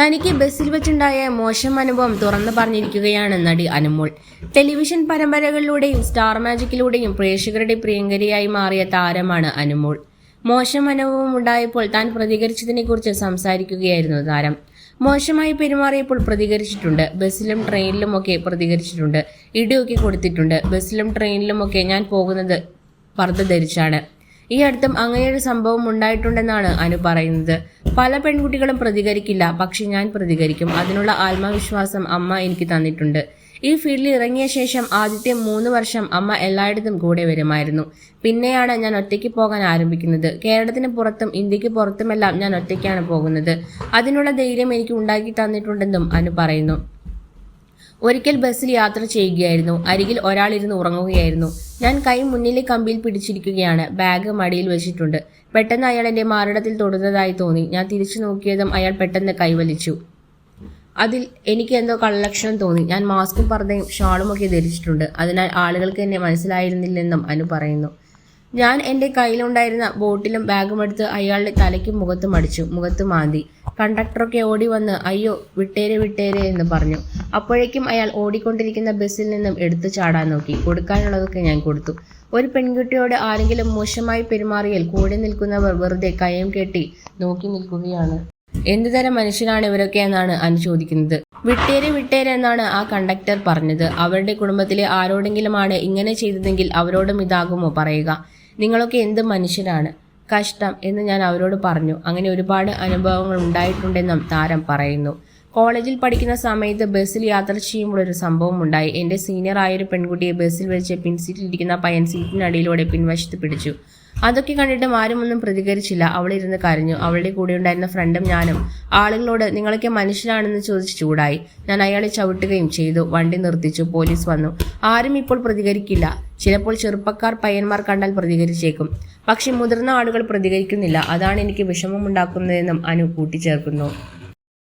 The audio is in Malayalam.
തനിക്ക് ബസ്സിൽ വെച്ചുണ്ടായ മോശം അനുഭവം തുറന്നു പറഞ്ഞിരിക്കുകയാണ് നടി അനുമോൾ. ടെലിവിഷൻ പരമ്പരകളിലൂടെയും സ്റ്റാർ മാജിക്കിലൂടെയും പ്രേക്ഷകരുടെ പ്രിയങ്കരിയായി മാറിയ താരമാണ് അനുമോൾ. മോശം അനുഭവം ഉണ്ടായപ്പോൾ താൻ പ്രതികരിച്ചതിനെക്കുറിച്ച് സംസാരിക്കുകയായിരുന്നു താരം. മോശമായി പെരുമാറിയപ്പോൾ പ്രതികരിച്ചിട്ടുണ്ട്. ബസ്സിലും ട്രെയിനിലും ഒക്കെ പ്രതികരിച്ചിട്ടുണ്ട്. ഇടിയൊക്കെ കൊടുത്തിട്ടുണ്ട്. ബസ്സിലും ട്രെയിനിലും ഒക്കെ ഞാൻ പോകുന്നത് പർദ്ദ ധരിച്ചാണ്. ഈ അടുത്തും അങ്ങനെയൊരു സംഭവം ഉണ്ടായിട്ടുണ്ടെന്നാണ് അനു പറയുന്നത്. പല പെൺകുട്ടികളും പ്രതികരിക്കില്ല പക്ഷെ ഞാൻ പ്രതികരിക്കും. അതിനുള്ള ആത്മവിശ്വാസം അമ്മ എനിക്ക് തന്നിട്ടുണ്ട്. ഈ ഫീൽഡിൽ ഇറങ്ങിയ ശേഷം ആദ്യത്തെ മൂന്ന് വർഷം അമ്മ എല്ലായിടത്തും കൂടെ വരുമായിരുന്നു. പിന്നെയാണ് ഞാൻ ഒറ്റയ്ക്ക് പോകാൻ ആരംഭിക്കുന്നത്. കേരളത്തിന് പുറത്തും ഇന്ത്യയ്ക്ക് പുറത്തുമെല്ലാം ഞാൻ ഒറ്റയ്ക്കാണ് പോകുന്നത്. അതിനുള്ള ധൈര്യം എനിക്ക് ഉണ്ടാക്കി തന്നിട്ടുണ്ടെന്നും അനു പറയുന്നു. ഒരിക്കൽ ബസ്സിൽ യാത്ര ചെയ്യുകയായിരുന്നു. അരികിൽ ഒരാൾ ഒരാളിരുന്ന് ഉറങ്ങുകയായിരുന്നു. ഞാൻ കൈ മുന്നിലെ കമ്പിയിൽ പിടിച്ചിരിക്കുകയാണ്. ബാഗ് മടിയിൽ വെച്ചിട്ടുണ്ട്. പെട്ടെന്ന് അയാൾ എന്റെ മാറിടത്തിൽ തൊടുന്നതായി തോന്നി. ഞാൻ തിരിച്ചു നോക്കിയതും അയാൾ പെട്ടെന്ന് കൈവലിച്ചു. അതിൽ എനിക്ക് എന്തോ കള്ളലക്ഷണം തോന്നി. ഞാൻ മാസ്കും പറഞ്ഞയും ഷാളും ഒക്കെ ധരിച്ചിട്ടുണ്ട്. അതിനാൽ ആളുകൾക്ക് എന്നെ മനസ്സിലായിരുന്നില്ലെന്നും അനു പറയുന്നു. ഞാൻ എന്റെ കയ്യിലുണ്ടായിരുന്ന ബോട്ടിലും ബാഗും എടുത്ത് അയാളുടെ തലയ്ക്കും മുഖത്തും അടിച്ചു. മുഖത്ത് മാന്തി. കണ്ടക്ടറൊക്കെ ഓടി വന്ന് അയ്യോ വിട്ടേരെ വിട്ടേരെ എന്ന് പറഞ്ഞു. അപ്പോഴേക്കും അയാൾ ഓടിക്കൊണ്ടിരിക്കുന്ന ബസ്സിൽ നിന്നും എടുത്തു ചാടാൻ നോക്കി. കൊടുക്കാനുള്ളതൊക്കെ ഞാൻ കൊടുത്തു. ഒരു പെൺകുട്ടിയോട് ആരെങ്കിലും മോശമായി പെരുമാറിയാൽ കൂടെ നിൽക്കുന്നവർ വെറുതെ കയം കെട്ടി നോക്കി നിൽക്കുകയാണ്. എന്തുതരം മനുഷ്യനാണ് ഇവരൊക്കെ എന്നാണ് അനു ചോദിക്കുന്നത്. വിട്ടേര് വിട്ടേര് എന്നാണ് ആ കണ്ടക്ടർ പറഞ്ഞത്. അവരുടെ കുടുംബത്തിലെ ആരോടെങ്കിലുമാണ് ഇങ്ങനെ ചെയ്തതെങ്കിൽ അവരോടും ഇതാകുമോ പറയുക. നിങ്ങളൊക്കെ എന്ത് മനുഷ്യരാണ്? കഷ്ടം എന്ന് ഞാൻ അവരോട് പറഞ്ഞു. അങ്ങനെ ഒരുപാട് അനുഭവങ്ങൾ ഉണ്ടായിട്ടുണ്ടെന്നും താരം പറയുന്നു. കോളേജിൽ പഠിക്കുന്ന സമയത്ത് ബസ്സിൽ യാത്ര ചെയ്യുമ്പോൾ ഒരു സംഭവം ഉണ്ടായി. എന്റെ സീനിയർ ആയൊരു പെൺകുട്ടിയെ ബസ്സിൽ വെച്ച് പിൻസീറ്റിലിരിക്കുന്ന പയ്യൻ സീറ്റിനടിയിലൂടെ പിൻവശത്ത് പിടിച്ചു. അതൊക്കെ കണ്ടിട്ടും ആരും ഒന്നും പ്രതികരിച്ചില്ല അവളിരുന്ന് കരഞ്ഞു. അവളുടെ കൂടെ ഉണ്ടായിരുന്ന ഫ്രണ്ടും ഞാനും. ആളുകളോട് നിങ്ങളൊക്കെ മനുഷ്യരാണെന്ന് ചോദിച്ച് ചൂടായി. ഞാൻ അയാളെ ചവിട്ടുകയും ചെയ്തു. വണ്ടി നിർത്തിച്ചു. പോലീസ് വന്നു. ആരും ഇപ്പോൾ പ്രതികരിക്കില്ല. ചിലപ്പോൾ ചെറുപ്പക്കാർ പയ്യന്മാർ കണ്ടാൽ പ്രതികരിച്ചേക്കും. പക്ഷെ മുതിർന്ന ആളുകൾ പ്രതികരിക്കുന്നില്ല. അതാണ് എനിക്ക് വിഷമമുണ്ടാക്കുന്നതെന്നും അനു കൂട്ടിച്ചേർക്കുന്നു.